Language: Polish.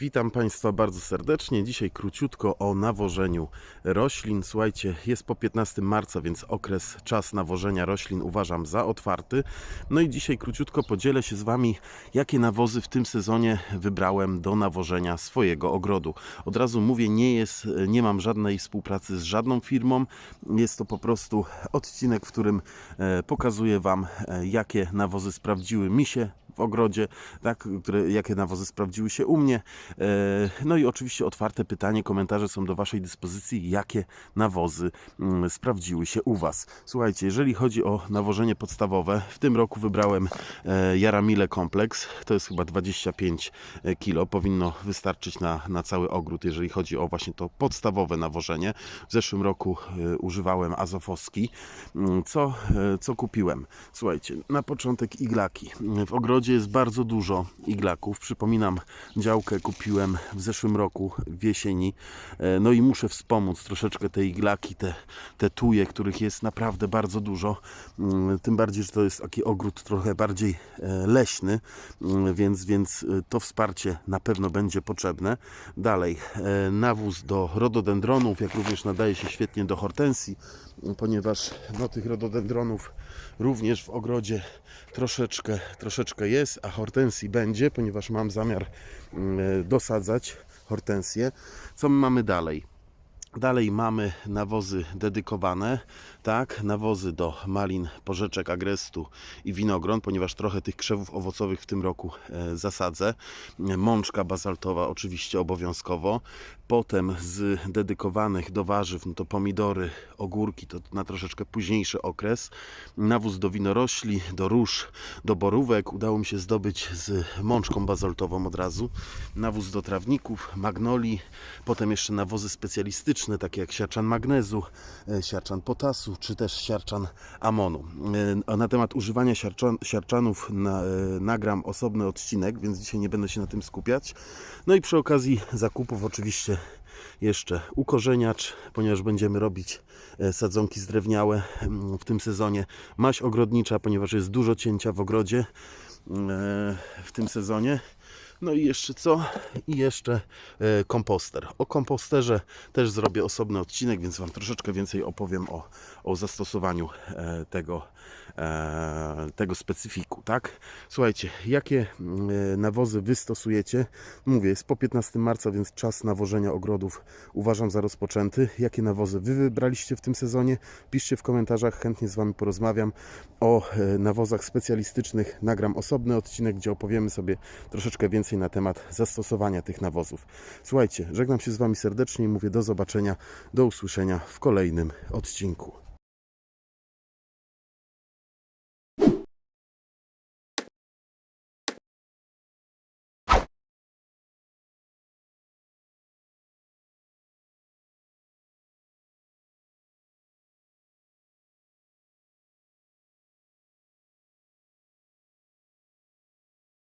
Witam Państwa bardzo serdecznie. Dzisiaj króciutko o nawożeniu roślin. Słuchajcie, jest po 15 marca, więc okres, czas nawożenia roślin uważam za otwarty. No i dzisiaj króciutko podzielę się z Wami, jakie nawozy w tym sezonie wybrałem do nawożenia swojego ogrodu. Od razu mówię, nie, jest, nie mam żadnej współpracy z żadną firmą. Jest to po prostu odcinek, w którym e, pokazuję Wam, e, jakie nawozy sprawdziły mi się w ogrodzie, tak, które, jakie nawozy sprawdziły się u mnie. E, No i oczywiście otwarte pytanie, komentarze są do Waszej dyspozycji, jakie nawozy mm, sprawdziły się u Was. Słuchajcie, jeżeli chodzi o nawożenie podstawowe, w tym roku wybrałem e, Jaramile Kompleks, to jest chyba 25 kg, powinno wystarczyć na, na cały ogród, jeżeli chodzi o właśnie to podstawowe nawożenie. W zeszłym roku e, używałem azofowski. Mm, Co, e, co kupiłem? Słuchajcie, na początek iglaki. W ogrodzie jest bardzo dużo iglaków. Przypominam, działkę kupiłem w zeszłym roku, w jesieni. E, No i muszę wspomóc troszeczkę te iglaki, te, te tuje, których jest naprawdę bardzo dużo. Mm, Tym bardziej, że to jest taki ogród trochę bardziej e, leśny, mm, więc, więc e, to wsparcie na pewno będzie potrzebne. Dalej, nawóz do rododendronów, jak również nadaje się świetnie do hortensji, ponieważ no, tych rododendronów również w ogrodzie troszeczkę, troszeczkę jest, a hortensji będzie, ponieważ mam zamiar mm, dosadzać hortensję. Co my mamy dalej? Dalej mamy nawozy dedykowane, tak, nawozy do malin, porzeczek, agrestu i winogron, ponieważ trochę tych krzewów owocowych w tym roku e, zasadzę. Mączka bazaltowa oczywiście obowiązkowo. Potem z dedykowanych do warzyw, no to pomidory, ogórki, to na troszeczkę późniejszy okres. Nawóz do winorośli, do róż, do borówek. Udało mi się zdobyć z mączką bazaltową od razu. Nawóz do trawników, magnolii, potem jeszcze nawozy specjalistyczne, takie jak siarczan magnezu, e, siarczan potasu, czy też siarczan amonu. E, Na temat używania siarczan, siarczanów na, e, nagram osobny odcinek, więc dzisiaj nie będę się na tym skupiać. No i przy okazji zakupów oczywiście jeszcze ukorzeniacz, ponieważ będziemy robić e, sadzonki zdrewniałe mm, w tym sezonie. Maść ogrodnicza, ponieważ jest dużo cięcia w ogrodzie mm, e, w tym sezonie. No i jeszcze co? I jeszcze e, komposter. O komposterze też zrobię osobny odcinek, więc Wam troszeczkę więcej opowiem o, o zastosowaniu e, tego, e, tego specyfiku, tak? Słuchajcie, jakie nawozy Wy stosujecie? Mówię, jest po 15 marca, więc czas nawożenia ogrodów uważam za rozpoczęty. Jakie nawozy Wy wybraliście w tym sezonie? Piszcie w komentarzach, chętnie z Wami porozmawiam. O nawozach specjalistycznych nagram osobny odcinek, gdzie opowiemy sobie troszeczkę więcej na temat zastosowania tych nawozów. Słuchajcie, żegnam się z Wami serdecznie i mówię do zobaczenia, do usłyszenia w kolejnym odcinku.